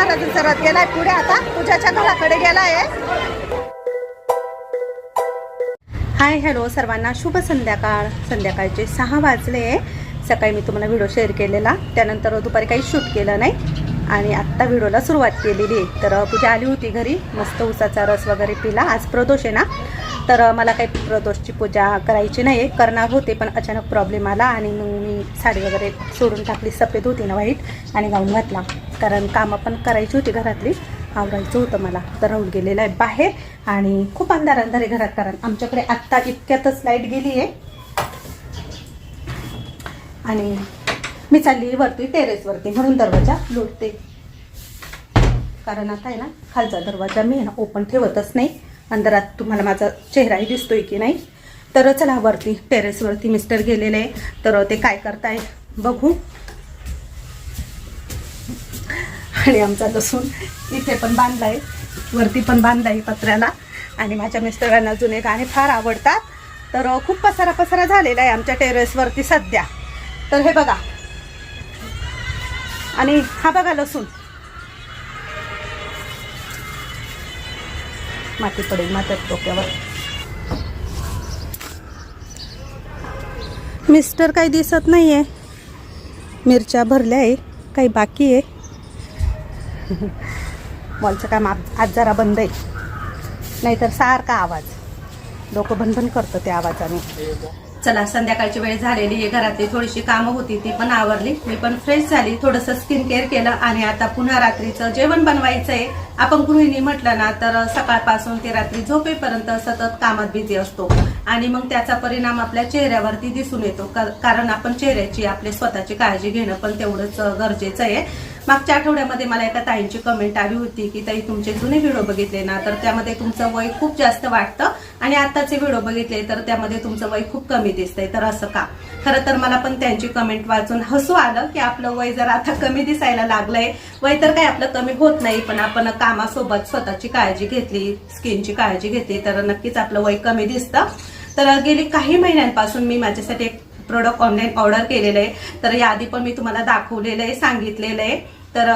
महाराजांचा रथ गेलाय पुढे आता. पूजाच्या घराकडे गेलाय. हाय हॅलो सर्वांना. शुभ संध्याकाळ. संध्याकाळचे सहा वाजले. सकाळी मी तुम्हाला व्हिडिओ शेअर केलेला. त्यानंतर दुपारी काही शूट केलं नाही. आणि आत्ता व्हिडिओला सुरुवात केलेली तर पूजा आली होती घरी. मस्त उसाचा रस वगैरे पिला. आज प्रदोष आहे ना. तर मला काही प्रदोषची पूजा करायची नाही करणार होते पण अचानक प्रॉब्लेम आला आणि मग मी साडी वगैरे सोडून टाकली सफेद होती ना व्हाईट आणि गाऊन घातला. कारण कामं पण करायची होती घरातली आवरायचं होतं मला. तर राहून गेलेलं आहे बाहेर आणि खूप अंधार अंधार आहे घरात. कारण आमच्याकडे आत्ता इतक्यातच लाइट गेली आहे आणि मी चालली वरती टेरेसवरती म्हणून दरवाजा लोटते. कारण आता आहे ना खालचा दरवाजा मी आहे ना ओपन ठेवतच नाही. अंधारात तुम्हाला माझा चेहराही दिसतोय की नाही? तर चला वरती टेरेसवरती मिस्टर गेलेले आहे. तर ते काय करताय? बघू. आणि आमचा लसूण इथे पण बांधलाय. वरती पण बांधलाय पत्र्याला. आणि माझ्या मिस्टरांना जुने गाणे फार आवडतात. तर खूप पसारा पसारा झालेला आहे आमच्या टेरेसवरती सध्या. तर हे बघा. आणि हा बघा लसूण. माती पडेल मात्यात डोक्यावर. मिस्टर काही दिसत नाही आहे मिरच्या भरल्या आहे काही बाकी आहे. मॉलचं काम आज आज जरा बंद आहे. नाहीतर सारखा आवाज. डोकं भनभन करतं त्या आवाजाने. चला संध्याकाळची वेळ झालेली आहे. घरातली थोडीशी कामं होती ती पण आवरली. मी पण फ्रेश झाली. थोडंसं स्किन केअर केलं आणि आता पुन्हा रात्रीचं जेवण बनवायचं आहे आपण गृहिणी म्हटलं ना तर सकाळपासून ते रात्री झोपेपर्यंत सतत कामात बिझी असतो. आणि मग त्याचा परिणाम आपल्या चेहऱ्यावरती दिसून येतो. कारण आपण चेहऱ्याची आपली स्वतःची काळजी घेणं पण तेवढंच गरजेचं आहे. मागच्या आठवड्यामध्ये मला एका ताईंची कमेंट आली होती की ताई तुमचे जुने व्हिडिओ बघितले ना तर त्यामध्ये तुमचं वय खूप जास्त वाटतं आणि आताचे व्हिडिओ बघितले तर त्यामध्ये तुमचं वय खूप कमी दिसतंय. तर असं का? खरं तर मला पण त्यांची कमेंट वाचून हसू आलं की आपलं वय जर आता कमी दिसायला लागलंय. वय तर काय आपलं कमी होत नाही पण आपण कामासोबत स्वतःची काळजी घेतली स्किनची काळजी घेतली तर नक्कीच आपलं वय कमी दिसतं. तर गेली काही महिन्यांपासून मी माझ्यासाठी एक प्रोडक्ट ऑनलाईन ऑर्डर केलेलं आहे. तर याआधी पण मी तुम्हाला दाखवलेलं आहे सांगितलेलं आहे. तर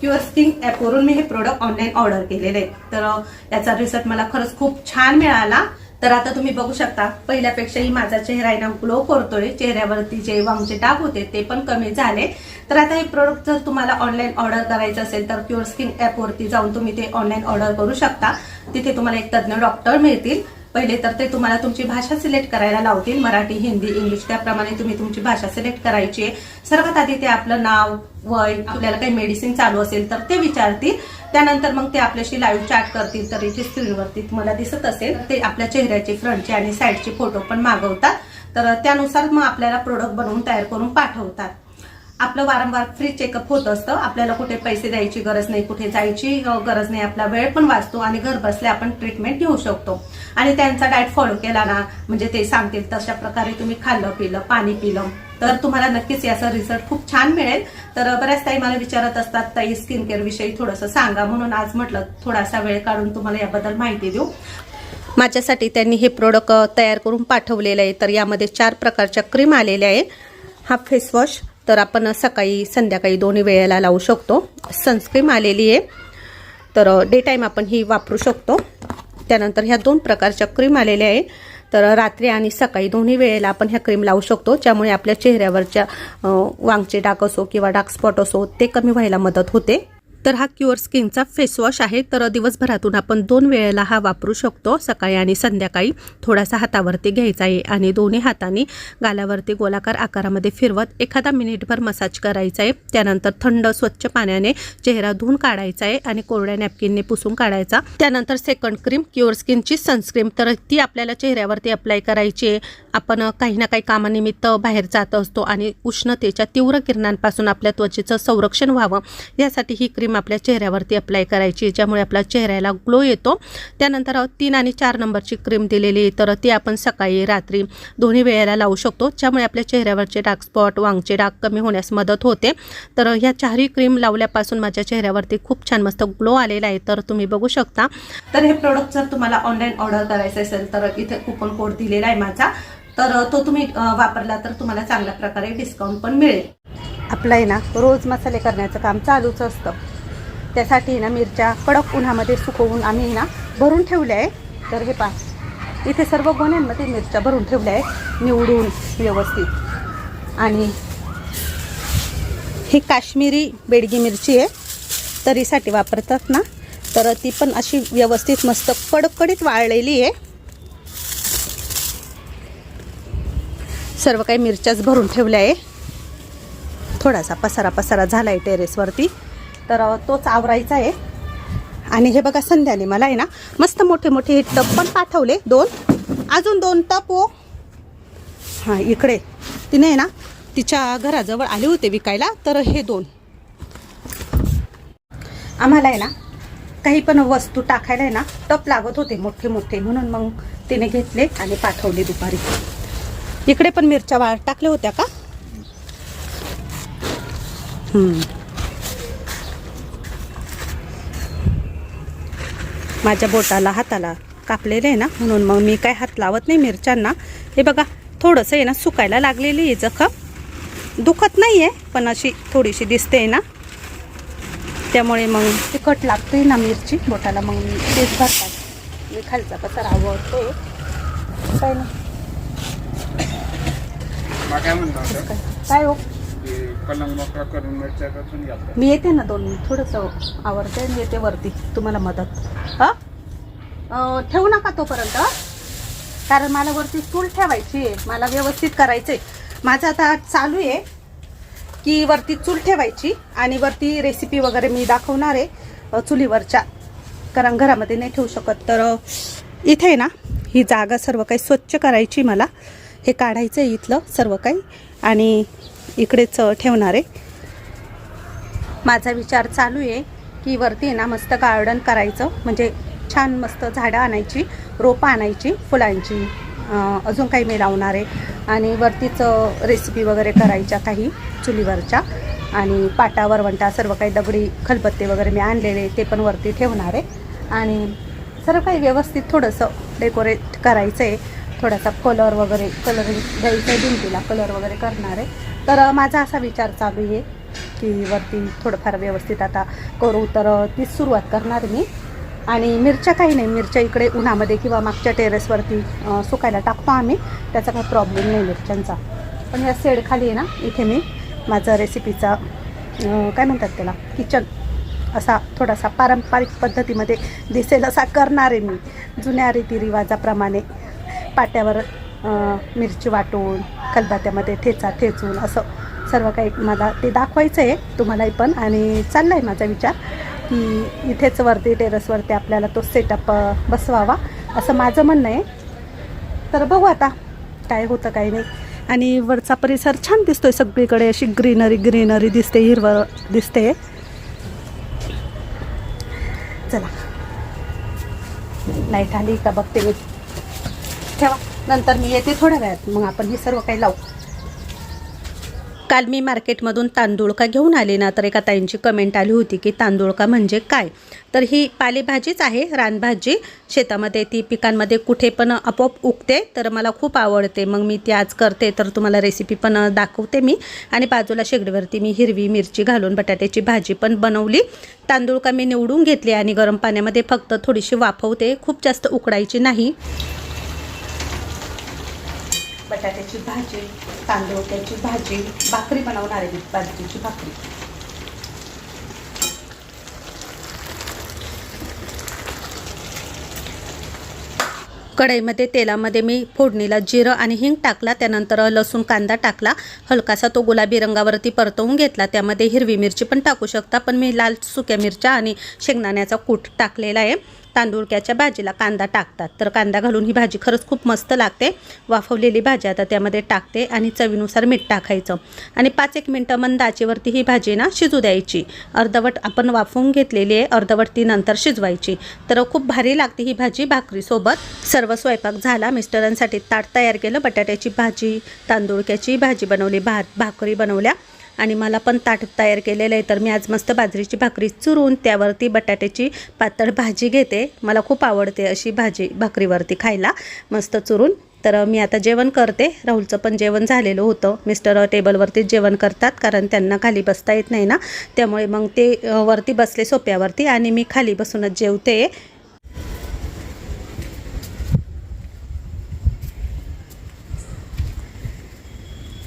क्युअर स्किन ॲपवरून मी हे प्रोडक्ट ऑनलाईन ऑर्डर केलेले आहे तर याचा रिझल्ट मला खरंच खूप छान मिळाला. तर आता तुम्ही बघू शकता पहिल्यापेक्षाही माझा चेहरा आहे ना ग्लो करतोय. चेहऱ्यावरती जे वामचे डाग होते ते पण कमी झाले. तर आता हे प्रोडक्ट जर तुम्हाला ऑनलाईन ऑर्डर करायचं असेल तर क्युअर स्किन ॲपवरती जाऊन तुम्ही ते ऑनलाईन ऑर्डर करू शकता. तिथे तुम्हाला एक तज्ज्ञ डॉक्टर मिळतील. पहिले तर ते तुम्हाला तुमची भाषा सिलेक्ट करायला लावतील. मराठी हिंदी इंग्लिश त्याप्रमाणे तुम्ही तुमची भाषा सिलेक्ट करायची आहे. सर्वात आधी ते आपलं नाव वय आपल्याला काही मेडिसिन चालू असेल तर ते विचारतील. त्यानंतर मग ते आपल्याशी लाईव्ह चॅट करतील. तर इथे स्क्रीनवरती तुम्हाला दिसत असेल ते आपल्या चेहऱ्याचे फ्रंटचे आणि साईडचे फोटो पण मागवतात. तर त्यानुसार मग आपल्याला प्रोडक्ट बनवून तयार करून पाठवतात. आपलं वारंवार फ्री चेकअप होत असतं. आपल्याला कुठे पैसे द्यायची गरज नाही कुठे जायची गरज नाही. आपला वेळ पण वाचतो आणि घर बसल्या आपण ट्रीटमेंट घेऊ शकतो. आणि त्यांचा डाएट फॉलो केला ना म्हणजे ते सांगतील तशा प्रकारे तुम्ही खाल्लं पिलं पाणी पिलं. तर तुम्हाला नक्कीच याचा रिझल्ट खूप छान मिळेल. तर बऱ्याच ताई मला विचारत असतात ताई स्किन केअर विषयी थोडंसं सांगा. म्हणून आज म्हटलं थोडासा वेळ काढून तुम्हाला याबद्दल माहिती देऊ. माझ्यासाठी त्यांनी हे प्रोडक्ट तयार करून पाठवलेलं आहे. तर यामध्ये चार प्रकारच्या क्रीम आलेल्या आहे हा फेसवॉश तर आपण सकाळी संध्याकाळी दोन्ही वेळेला लावू शकतो. सनस्क्रीम आलेली आहे. तर डे टाईम आपण ही वापरू शकतो. त्यानंतर ह्या दोन प्रकारच्या क्रीम आलेल्या आहे. तर रात्री आणि सकाळी दोन्ही वेळेला आपण ह्या क्रीम लावू शकतो. ज्यामुळे आपल्या चेहऱ्यावरच्या वांगचे डाग असो किंवा डार्क स्पॉट असो ते कमी व्हायला मदत होते. तर हा क्युअर स्किनचा फेसवॉश आहे. तर दिवसभरातून आपण दोन वेळेला हा वापरू शकतो. सकाळी आणि संध्याकाळी थोडासा हातावरती घ्यायचा आहे आणि दोन्ही हाताने गालावरती गोलाकार आकारामध्ये फिरवत एखादा मिनिटभर मसाज करायचा आहे. त्यानंतर थंड स्वच्छ पाण्याने चेहरा धुवून काढायचा आहे आणि कोरड्या नॅपकिनने पुसून काढायचा. त्यानंतर सेकंड क्रीम क्युअर स्किनची सनस्क्रीम तर ती आपल्याला चेहऱ्यावरती अप्लाय करायची आहे. आपण काही ना काही कामानिमित्त बाहेर जात असतो आणि उष्णतेच्या तीव्र किरणांपासून आपल्या त्वचेचं संरक्षण व्हावं. यासाठी ही क्रीम आपल्या चेहऱ्यावरती अप्लाय करायची ज्यामुळे आपल्या चेहऱ्याला ग्लो येतो. त्यानंतर तीन आणि चार नंबरची क्रीम दिलेली तर ती आपण सकाळी रात्री दोन्ही वेळेला लावू शकतो. ज्यामुळे आपल्या चेहऱ्यावरचे डार्क स्पॉट वांगचे डाग कमी होण्यास मदत होते. तर ह्या चारही क्रीम लावल्यापासून माझ्या चेहऱ्यावरती खूप छान मस्त ग्लो आलेला आहे तर तुम्ही बघू शकता. तर हे प्रोडक्ट जर तुम्हाला ऑनलाईन ऑर्डर करायचं असेल तर इथे कुपन कोड दिलेला आहे माझा. तर तो तुम्ही वापरला तर तुम्हाला चांगल्या प्रकारे डिस्काउंट पण मिळेल. आपलं आहे ना रोज मसाले करण्याचं काम चालूच असतं. त्यासाठी ना मिरच्या कडक उन्हामध्ये सुकवून आम्ही ना भरून ठेवल्या आहे तर हे पा इथे सर्व गोण्यांमध्ये मिरच्या भरून ठेवल्या आहे निवडून व्यवस्थित. आणि ही काश्मीरी बेडगी मिरची आहे तरीसाठी वापरतात ना. तर ती पण अशी व्यवस्थित मस्त कडकडीत वाळलेली आहे. सर्व काही मिरच्याच भरून ठेवल्या आहे. थोडासा पसारा पसारा झाला आहे टेरेसवरती तर तोच आवरायचा आहे. आणि हे बघा संध्याने मला आहे ना मस्त मोठे मोठे हे टप पण पाठवले. दोन. अजून दोन टप हो. हां इकडे. तिने आहे ना तिच्या घराजवळ आले होते विकायला. तर हे दोन. आम्हाला आहे ना काही पण वस्तू टाकायला आहे ना टप लागत होते मोठे मोठे. म्हणून मग तिने घेतले आणि पाठवले दुपारी. इकडे पण मिरच्या वाळ टाकल्या होत्या का? माझ्या बोटाला हाताला कापलेले आहे ना म्हणून मग मी काय हात लावत नाही मिरच्यांना. हे बघा थोडंसं आहे ना सुकायला लागलेली आहे जखम. दुखत नाही आहे पण अशी थोडीशी दिसते आहे ना. त्यामुळे मग तिखट लागते ना मिरची बोटाला मग मी तेच भरतात मी खालचा कसा आवडते काय काय? काय हो? मोकळा करून मिरच्या मी येते ना दोन थोडंसं आवडते आणि येते वरती. तुम्हाला मदत. हां? अं, ठेवू नका तोपर्यंत कारण मला वरती चूल ठेवायची आहे. मला व्यवस्थित करायचं आहे माझं आता चालू आहे की वरती चूल ठेवायची आणि वरती रेसिपी वगैरे मी दाखवणार आहे अं, चुलीवरच्या. कारण घरामध्ये नाही ठेवू शकत. तर अं, इथे आहे ना ही जागा सर्व काही स्वच्छ करायची मला. हे काढायचं आहे इथलं सर्व काही. आणि इकडेच ठेवणार आहे. माझा विचार चालू आहे की वरती आहे ना मस्त गार्डन करायचं. म्हणजे छान मस्त झाडं आणायची रोपं आणायची फुलांची. अजून काही मी लावणार आहे. आणि वरतीच रेसिपी वगैरे करायच्या काही चुलीवरच्या. आणि पाटा वरवंटा सर्व काही दगडी खलबत्ते वगैरे मी आणलेले ते पण वरती ठेवणार आहे. आणि सर्व काही व्यवस्थित थोडंसं डेकोरेट करायचं आहे थोडासा कलर वगैरे कलरिंग द्यायचं आहे भिंतीला कलर वगैरे करणार आहे. तर माझा असा विचार चालू आहे की वरती थोडंफार व्यवस्थित आता करू. तर तीच सुरुवात करणार मी. आणि मिरच्या काही नाही मिरच्या इकडे उन्हामध्ये किंवा मागच्या टेरेसवरती सुकायला टाकतो आम्ही. त्याचा काही प्रॉब्लेम नाही मिरच्यांचा. पण या सेडखाली आहे ना इथे मी माझा रेसिपीचा काय म्हणतात त्याला किचन असा थोडासा पारंपरिक पद्धतीमध्ये दिसेल असा करणार आहे मी. जुन्या रीतिरिवाजाप्रमाणे पाट्यावर मिरची वाटून खलबात्यामध्ये ठेचा ठेचून असं सर्व काही मला ते दाखवायचं आहे तुम्हालाही पण आणि चालला आहे माझा विचार की इथेच वरती टेरेसवरती आपल्याला तो सेटअप बसवावा असं माझं म्हणणं आहे. तर बघू आता काय होतं काय नाही. आणि वरचा परिसर छान दिसतोय सगळीकडे अशी ग्रीनरी ग्रीनरी दिसते हिरवळ दिसते. चला. लाइट आली का बघते मी. ठेवा. नंतर मी येते थोड्या वेळात. मग आपण हे सर्व काही लावू. काल मी मार्केटमधून तांदूळ का घेऊन आले ना तर एका ताईंची कमेंट आली होती की तांदूळ का म्हणजे काय? तर ही पालेभाजीच आहे रानभाजी. शेतामध्ये ती पिकांमध्ये कुठे पण आपोआप उगते तर मला खूप आवडते. मग मी ती आज करते तर तुम्हाला रेसिपी पण दाखवते मी. आणि बाजूला शेगडीवरती मी हिरवी मिरची घालून बटाट्याची भाजी पण बनवली. तांदूळ का मी निवडून घेतली आणि गरम पाण्यामध्ये फक्त थोडीशी वाफवते. खूप जास्त उकडायची नाही. बटाट्याची भाजी तांदूळक्याची भाजी भाकरी बनवणार आहे बाजरीची भाकरी. कढईमध्ये तेलामध्ये मी फोडणीला जिरं आणि हिंग टाकला त्यानंतर लसूण कांदा टाकला. हलकासा तो गुलाबी रंगावरती परतवून घेतला. त्यामध्ये हिरवी मिरची पण टाकू शकता पण मी लाल सुक्या मिरच्या आणि शेंगदाण्याचा कूट टाकलेला आहे. तांदूळक्याच्या भाजीला कांदा टाकतात. तर कांदा घालून ही भाजी खरंच खूप मस्त लागते. वाफवलेली भाजी आता त्यामध्ये टाकते आणि चवीनुसार मीठ टाकायचं. आणि पाच एक मिनटं मंद आचेवरती ही भाजी ना शिजू द्यायची. अर्धवट आपण वाफवून घेतलेली आहे अर्धवट ती नंतर शिजवायची. तर खूप भारी लागते ही भाजी भाकरीसोबत. सर्व स्वयंपाक झाला. मिस्टरांसाठी ताट तयार केलं. बटाट्याची भाजी तांदूळक्याची भाजी बनवली भात भाकरी बनवल्या. आणि मला पण ताट तयार केलेलं आहे. तर मी आज मस्त बाजरीची भाकरी चुरून त्यावरती बटाट्याची पातळ भाजी घेते. मला खूप आवडते अशी भाजी भाकरीवरती खायला. मस्त चुरून. तर मी आता जेवण करते. राहुलचं पण जेवण झालेलं होतं. मिस्टर टेबलवरतीच जेवण करतात कारण त्यांना खाली बसता येत नाही ना. त्यामुळे मग ते वरती बसले सोप्यावरती आणि मी खाली बसूनच जेवते.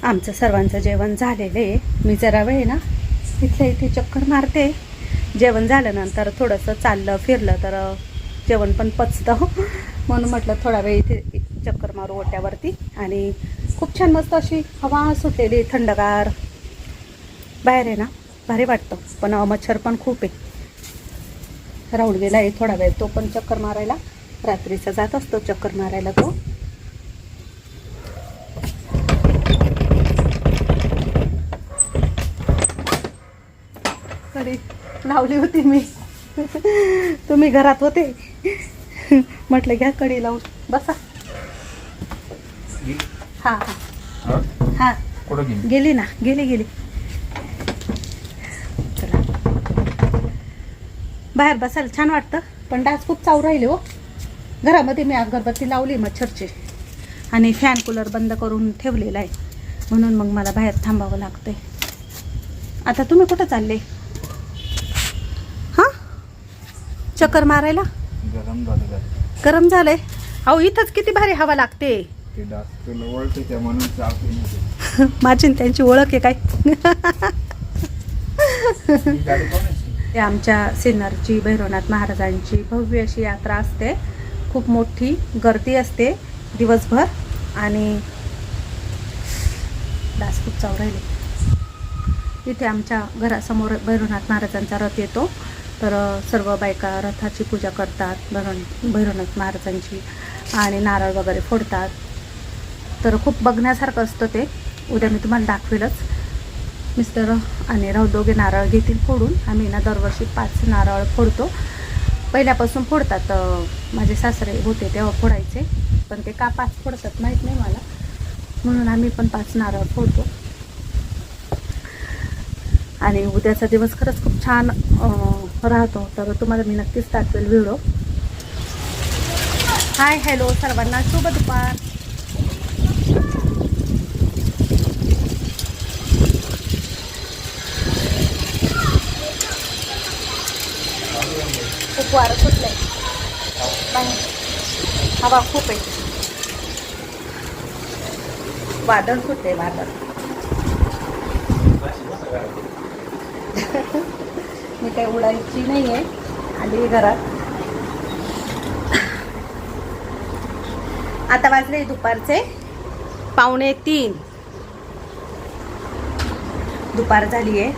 आमचं सर्वांचं जेवण झालेलं आहे. मी जरा वेळ ना इथल्या इथे चक्कर मारते. जेवण झाल्यानंतर थोडंसं चाललं फिरलं तर जेवण पण पचतं. म्हणून म्हटलं थोडा वेळ इथे चक्कर मारू ओट्यावरती. आणि खूप छान मस्त अशी हवा सुटलेली थंडगार. बाहेर आहे ना भारी वाटतं. पण मच्छर पण खूप आहे. राऊंड गेला आहे थोडा वेळ तो पण चक्कर मारायला. रात्रीचा जात असतो चक्कर मारायला तो कडी लावली होती मी. तुम्ही घरात होते. म्हटलं घ्या कडी लावून. बसा. हा हा. हा? गेली? गेली ना गेली गेली. चला. बाहेर बसायला छान वाटतं पण डास खूप चावू राहिले हो. घरामध्ये मी अगरबत्ती लावली मच्छरची आणि फॅन कूलर बंद करून ठेवलेला आहे. म्हणून मग मला बाहेर थांबावं लागतंय. आता तुम्ही कुठं चालले हां चक्कर मारायला? गरम झालं गरम झालंय? अहो इथंच किती भारी हवा लागते. माझी त्यांची ओळख आहे काय? ते आमच्या सिन्नरची भैरवनाथ महाराजांची भव्य अशी यात्रा असते. खूप मोठी गर्दी असते दिवसभर आणि डास खूप चाव राहिले. इथे आमच्या घरासमोर भैरवनाथ महाराजांचा रथ येतो. तर सर्व बायका रथाची पूजा करतात भरण भैरवनाथ महाराजांची आणि नारळ वगैरे फोडतात. तर खूप बघण्यासारखं असतं ते. उद्या मी तुम्हाला दाखवेलच. मिस्टर आणि राहू दोघे नारळ घेतील फोडून. आम्ही ना दरवर्षी पाच नारळ फोडतो. पहिल्यापासून फोडतात माझे सासरे होते तेव्हा फोडायचे. पण ते का पाच फोडतात माहीत नाही मला. म्हणून आम्ही पण पाच नारळ फोडतो. आणि उद्याचा दिवस खरंच खूप छान राहतो. तर तुम्हाला मी नक्कीच दाखवेल व्हिडिओ. हाय हॅलो सर्वांना शुभ दुपार. खूप वारं सुटलंय. नाही हवा खूप आहे. वादळ सुटले वादळ. मी काही उडायची नाही आहे आली घरात. आता वाजले दुपारचे. पावणे तीन. दुपार झाली आहे.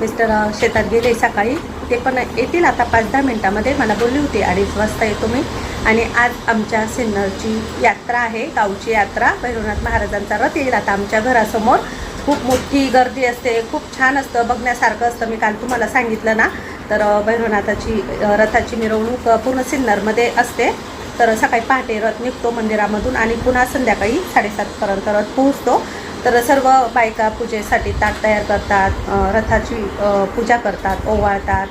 मिस्टर शेतात गेले सकाळी. ते पण येतील आता पाच दहा मिनटामध्ये. मला बोलली होती अडीच वाजता येतो मी. आणि आज आमच्या सिन्नरची यात्रा आहे गावची यात्रा. भैरवनाथ महाराजांचा रथ येईल आता आमच्या घरासमोर. खूप मोठी गर्दी असते खूप छान असतं बघण्यासारखं असतं. मी काल तुम्हाला सांगितलं ना तर भैरवनाथाची रथाची मिरवणूक पूर्ण सिन्नरमध्ये असते. तर सकाळी पहाटे रथ निघतो मंदिरामधून आणि पुन्हा संध्याकाळी साडेसातपर्यंत रथ पोहोचतो. तर सर्व बायका पूजेसाठी ताट तयार करतात रथाची पूजा करतात ओवाळतात.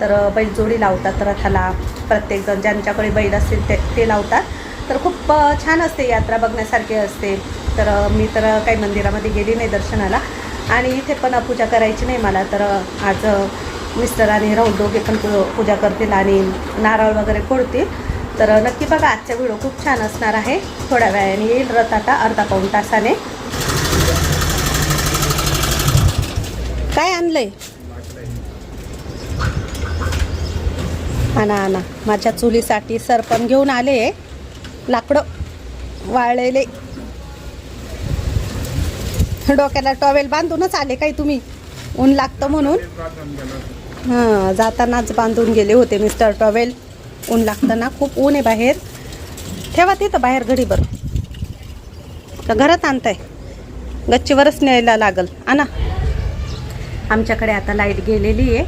तर बैलजोडी लावतात रथाला. प्रत्येकजण ज्यांच्याकडे बैल असतील ते ते लावतात. तर खूप छान असते यात्रा बघण्यासारखी असते. तर मी तर काही मंदिरामध्ये गेली नाही दर्शनाला. आणि इथे पण पूजा करायची नाही मला. तर आज मिस्टर आणि राहुल दोघे पण पू- पूजा करतील आणि नारळ वगैरे फोडतील. तर नक्की बघा आजचा व्हिडिओ खूप छान असणार आहे. थोड्या वेळाने येईल रथ आता अर्धा पाऊण तासाने. काय आणलंय? आणा आणा. माझ्या चुलीसाठी सरपण घेऊन आले. लाकडं वाळलेले. डोक्याला टॉवेल बांधूनच आले काय तुम्ही? ऊन लागतं म्हणून? हां जातानाच बांधून गेले होते मिस्टर टॉवेल. ऊन लागतं ना खूप ऊन आहे बाहेर. ठेवा तिथं बाहेर घडीभर तर घरात आणताय? गच्चीवरच न्यायला लागल. आणा. आमच्याकडे आता लाइट गेलेली आहे.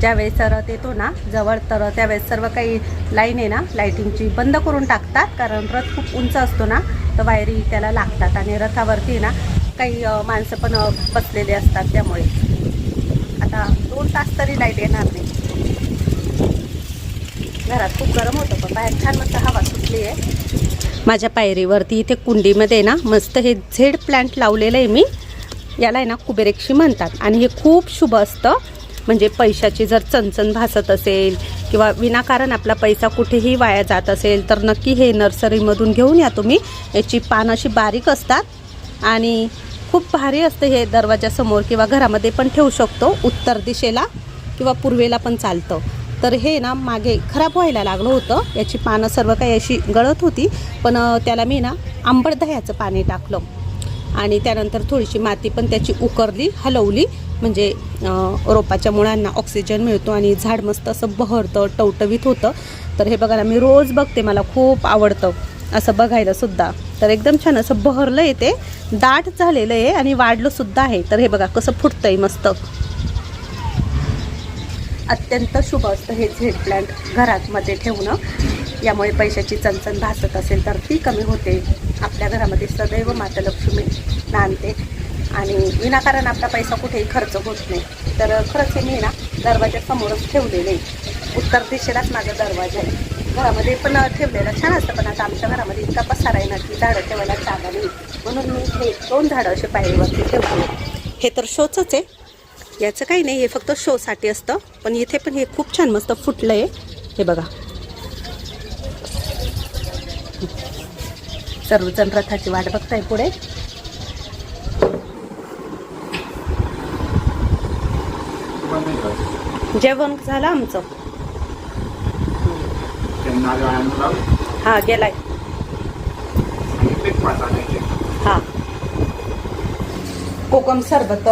ज्यावेळेस रथ येतो ना जवळ तर त्यावेळेस सर्व काही लाईन आहे ना लाईटिंगची बंद करून टाकतात. कारण रथ खूप उंच असतो ना तर वायरी त्याला लागतात. आणि रथावरती ना काही माणसं पण बसलेले असतात त्यामुळे. आता दोन तास तरी लाइट येणार नाही घरात खूप गरम होतं पण बाहेर छान मस्त हवा सुटली आहे. माझ्या पायरीवरती इथे कुंडीमध्ये ना मस्त हे झेड प्लांट लावलेलं आहे मी. याला आहे ना कुबेरेक्षी म्हणतात. आणि हे खूप शुभ असतं. म्हणजे पैशाची जर चणचण भासत असेल किंवा विनाकारण आपला पैसा कुठेही वाया जात असेल तर नक्की हे नर्सरीमधून घेऊन या तुम्ही. याची पानं अशी बारीक असतात. आणि खूप भारी असतं हे दरवाजासमोर किंवा घरामध्ये पण ठेवू शकतो. उत्तर दिशेला किंवा पूर्वेला पण चालतं. तर हे ना मागे खराब व्हायला लागलं होतं. याची पानं सर्व काही अशी गळत होती. पण त्याला मी ना आंबट दह्याचं पाणी टाकलं. आणि त्यानंतर थोडीशी माती पण त्याची उकरली हलवली. म्हणजे रोपाच्या मुळांना ऑक्सिजन मिळतो आणि झाड मस्त असं बहरतं टवटवीत होतं. तर हे बघायला मी रोज बघते. मला खूप आवडतं असं बघायला सुद्धा. तर एकदम छान असं बहरलं आहे ते. दाट झालेलं आहे आणि वाढलंसुद्धा आहे. तर हे बघा कसं फुटतं आहे मस्त. अत्यंत शुभ असतं हे झेड प्लॅन्ट घरातमध्ये ठेवणं. यामुळे पैशाची चणचण भासत असेल तर ती कमी होते. आपल्या घरामध्ये सदैव माता लक्ष्मी नांदते. आणि विनाकारण आपला पैसा कुठेही खर्च होत नाही. तर खरंच हे मी ना दरवाजा समोरच ठेवलेले उत्तर दिशेलाच माझा दरवाजा आहे. घरामध्ये पण ठेवलेलं छान असतं पण आता आमच्या घरामध्ये इतका पसारा आहे ना की झाडं ठेवायला जागा नाही. म्हणून मी हे दोन झाडं असे पायरीवरती ठेवले. हे तर शोच आहे. याचं काही नाही हे फक्त शोसाठी असतं पण इथे पण हे खूप छान मस्त फुटलं आहे हे बघा. सर्वजण रथाची वाट बघताय पुढे. जेवण झालं आमचं त्यांना आलं आणून लावलं. हा गेलाय. हा. कोकम सरबत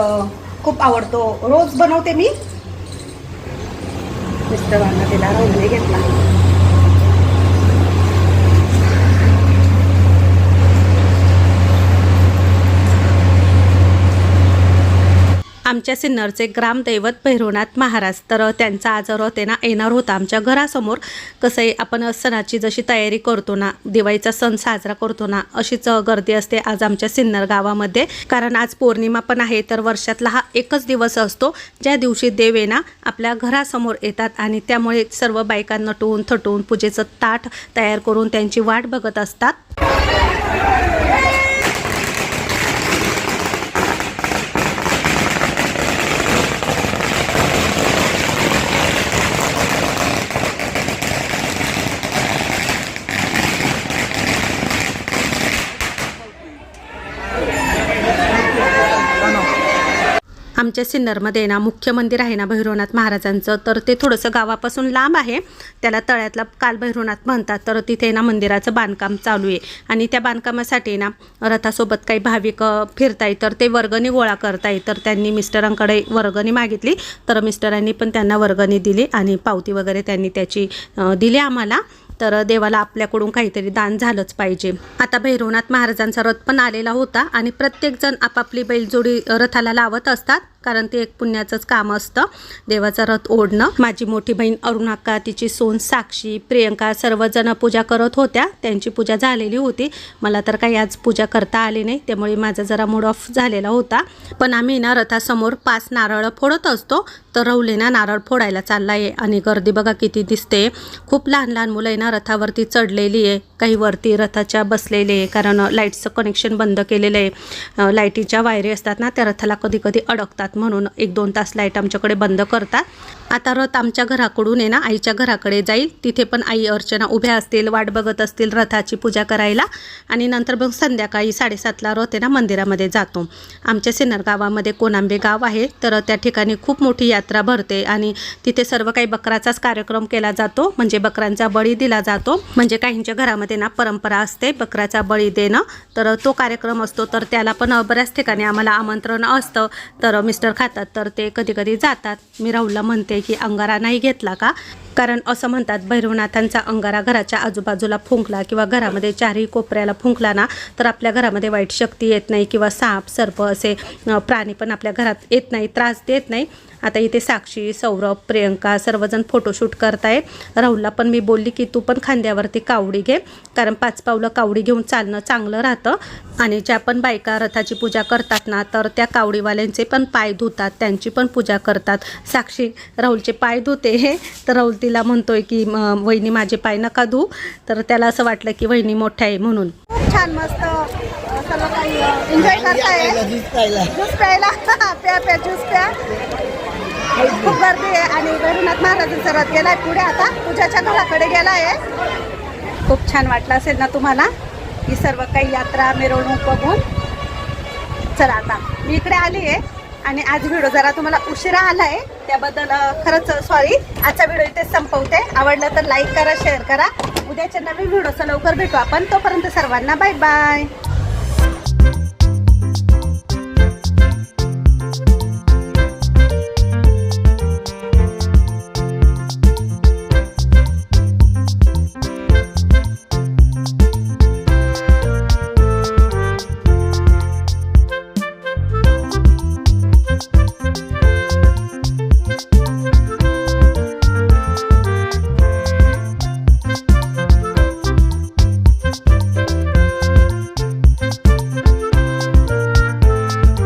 खूप आवडतो. रोज बनवते मी. मिस्टरांना तिला राहून घेतला. आमच्या सिन्नरचे ग्रामदैवत भैरवनाथ महाराज. तर त्यांचा आजार रथ ना येणार होता आमच्या घरासमोर. कसं आहे आपण सणाची जशी तयारी करतो ना दिवाळीचा सण साजरा करतो ना अशीच गर्दी असते आज आमच्या सिन्नर गावामध्ये. कारण आज पौर्णिमा पण आहे तर वर्षातला हा एकच दिवस असतो. ज्या दिवशी देव आपल्या घरासमोर येतात आणि त्यामुळे सर्व बायका नटून थटून पूजेचं ताट तयार करून त्यांची वाट बघत असतात. आमच्या सिन्नरमध्ये ना मुख्य मंदिर आहे ना भैरवनाथ महाराजांचं. तर ते थोडंसं गावापासून लांब आहे. त्याला तळ्यातला काल भैरवनाथ म्हणतात. तर तिथे ना मंदिराचं बांधकाम चालू आहे. आणि त्या बांधकामासाठी ना रथासोबत काही भाविक फिरताय तर ते वर्गणी गोळा करताय तर त्यांनी मिस्टरांकडे वर्गणी मागितली. तर मिस्टरांनी पण त्यांना वर्गणी दिली आणि पावती वगैरे त्यांनी त्याची दिली आम्हाला. तर देवाला आपल्याकडून काहीतरी दान झालंच पाहिजे. आता भैरवनाथ महाराजांचा रथ पण आलेला होता आणि प्रत्येकजण आपापली बैलजोडी रथाला लावत असतात. कारण ते एक पुण्याचंच काम असतं. देवाचा रथ ओढणं. माझी मोठी बहीण अरुणाका तिची सोन साक्षी प्रियंका सर्वजण पूजा करत होत्या. त्यांची पूजा झालेली होती. मला तर काही आज पूजा करता आली नाही. त्यामुळे माझा जरा मूड ऑफ झालेला होता. पण आम्ही ना रथासमोर पाच नारळ फोडत असतो. तर रवले ना नारळ फोडायला चालला आहे आणि गर्दी बघा किती दिसते. खूप लहान लहान मुलं आहे ना रथावरती चढलेली आहे. काही वरती रथाच्या बसलेले आहे. कारण लाईटचं कनेक्शन बंद केलेलं आहे. लाईटीच्या वायरी असतात ना त्या रथाला कधी कधी अडकतात. म्हणून एक दोन तास लाइट आमच्याकडे बंद करतात. आता रथ आमच्या घराकडून आहे ना आईच्या घराकडे जाईल. तिथे पण आई अर्चना उभ्या असतील वाट बघत असतील रथाची पूजा करायला. आणि नंतर मग संध्याकाळी साडेसातला रथ आहे ना मंदिरामध्ये जातो. आमच्या सिन्नर गावामध्ये कोनांबे गाव आहे तर त्या ठिकाणी खूप मोठी यात्रा भरते. आणि तिथे सर्व काही बकराचाच कार्यक्रम केला जातो. म्हणजे बकरांचा बळी दिला जातो. म्हणजे काहींच्या घरामध्ये ना परंपरा असते बकराचा बळी देणं. तर तो कार्यक्रम असतो तर त्याला पण बऱ्याच ठिकाणी आम्हाला आमंत्रण असतं. तर मिस्टर खातात तर ते कधी कधी जातात. मी राहुलला म्हणते की अंगारा नाही घेतला का? कारण असं म्हणतात भैरवनाथांचा अंगारा घराच्या आजूबाजूला फुंकला किंवा घरामध्ये चारही कोपऱ्याला फुंकला ना तर आपल्या घरामध्ये वाईट शक्ती येत नाही किंवा साप सर्प असे प्राणी पण आपल्या घरात येत नाही त्रास देत नाही. आता इथे साक्षी सौरभ प्रियंका सर्वजण फोटोशूट करताय. राहुलला पण मी बोलली की तू पण खांद्यावरती कावडी घे कारण पाच पावलं कावडी घेऊन चालणं चांगलं राहतं. आणि ज्या पण बायका रथाची पूजा करतात ना तर त्या कावडीवाल्यांचे पण पाय धुतात त्यांची पण पूजा करतात. साक्षी राहुलचे पाय धुते हे. तर राहुल तिला म्हणतोय की "म, वहिनी माझे पाय नका धू. तर त्याला असं वाटलं की वहिनी मोठ्या आहे म्हणून. खूप छान मस्त सर्व काही एन्जॉय करताय. ज्यूस प्यायला. प्या प्या ज्यूस प्या. खूप गर्दी आहे आणि गरुनाथ महाराजांचा रथ गेलाय पुढे आता. पूजाच्या घराकडे आहे खूप छान वाटलं असेल ना तुम्हाला? ही सर्व काही यात्रा मिरवणूक बघून. चला आता मी इकडे आली आहे आणि आज व्हिडिओ जरा तुम्हाला उशिरा आला आहे त्याबद्दल खरंच सॉरी आजचा व्हिडिओ इथे संपवते. आवडलं तर लाईक करा शेअर करा. उद्याच्या नवीन व्हिडिओचा लवकर भेटू आपण. तोपर्यंत सर्वांना बाय बाय